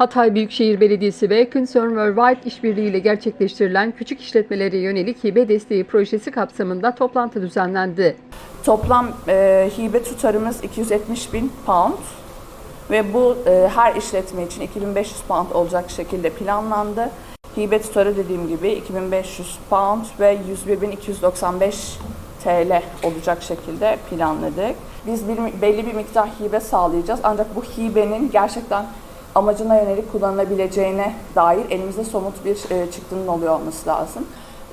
Hatay Büyükşehir Belediyesi ve Concern Worldwide işbirliğiyle gerçekleştirilen küçük işletmelere yönelik hibe desteği projesi kapsamında toplantı düzenlendi. Toplam e, hibe tutarımız 270 bin pound ve bu e, her işletme için 2500 pound olacak şekilde planlandı. Hibe tutarı dediğim gibi 2500 pound ve 101.295 TL olacak şekilde planladık. Biz bir, belli bir miktar hibe sağlayacağız ancak bu hibenin gerçekten amacına yönelik kullanılabileceğine dair elimizde somut bir e, çıktının oluyor olması lazım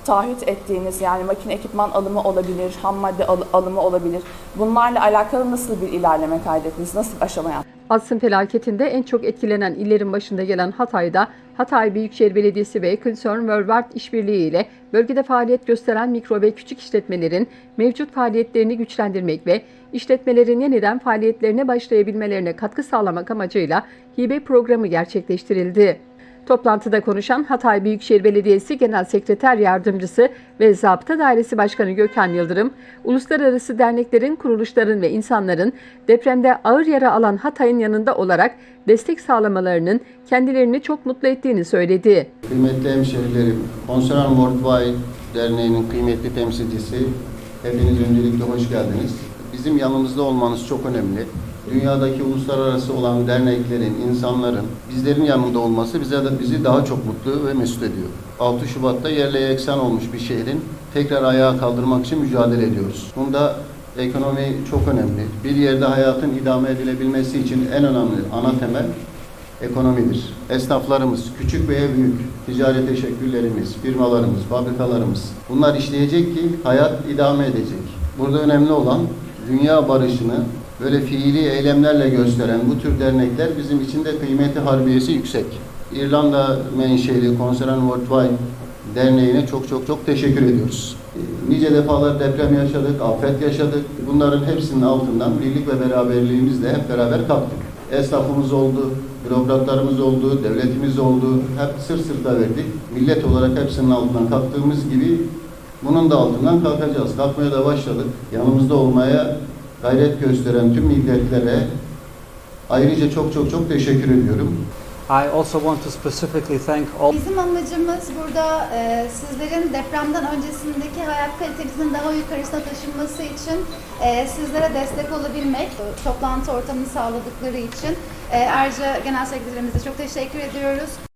taahhüt ettiğiniz yani makine ekipman alımı olabilir, ham madde al- alımı olabilir. Bunlarla alakalı nasıl bir ilerleme kaydettiniz, nasıl bir aşama yaptınız? Asrın felaketinde en çok etkilenen illerin başında gelen Hatay'da Hatay Büyükşehir Belediyesi ve Concern Worldwide işbirliği ile bölgede faaliyet gösteren mikro ve küçük işletmelerin mevcut faaliyetlerini güçlendirmek ve işletmelerin yeniden faaliyetlerine başlayabilmelerine katkı sağlamak amacıyla hibe programı gerçekleştirildi. Toplantıda konuşan Hatay Büyükşehir Belediyesi Genel Sekreter Yardımcısı ve Zabıta Dairesi Başkanı Gökhan Yıldırım, uluslararası derneklerin, kuruluşların ve insanların depremde ağır yara alan Hatay'ın yanında olarak destek sağlamalarının kendilerini çok mutlu ettiğini söyledi. Kıymetli hemşerilerim, Concern Worldwide Derneği'nin kıymetli temsilcisi, hepiniz öncelikle hoş geldiniz. Bizim yanımızda olmanız çok önemli. Dünyadaki uluslararası olan derneklerin, insanların bizlerin yanında olması bize de bizi daha çok mutlu ve mesut ediyor. 6 Şubat'ta yerle yeksan olmuş bir şehrin tekrar ayağa kaldırmak için mücadele ediyoruz. Bunda ekonomi çok önemli. Bir yerde hayatın idame edilebilmesi için en önemli ana temel ekonomidir. Esnaflarımız, küçük veya büyük, ticari teşekkürlerimiz, firmalarımız, fabrikalarımız bunlar işleyecek ki hayat idame edecek. Burada önemli olan dünya barışını böyle fiili eylemlerle gösteren bu tür dernekler bizim için de kıymeti harbiyesi yüksek. İrlanda menşeli Concern Worldwide Derneği'ne çok çok çok teşekkür ediyoruz. Nice defalar deprem yaşadık, afet yaşadık. Bunların hepsinin altından birlik ve beraberliğimizle hep beraber kalktık. Esnafımız oldu, bürokratlarımız oldu, devletimiz oldu. Hep sırt sırta verdik. Millet olarak hepsinin altından kalktığımız gibi bunun da altından kalkacağız. Kalkmaya da başladık. Yanımızda olmaya gayret gösteren tüm milletlere ayrıca çok çok çok teşekkür ediyorum. I also want to specifically thank all Bizim amacımız burada e, sizlerin depremden öncesindeki hayat kalitenizin daha yukarısına taşınması için e, sizlere destek olabilmek, toplantı ortamını sağladıkları için. E, ayrıca Genel Sekreterimize çok teşekkür ediyoruz.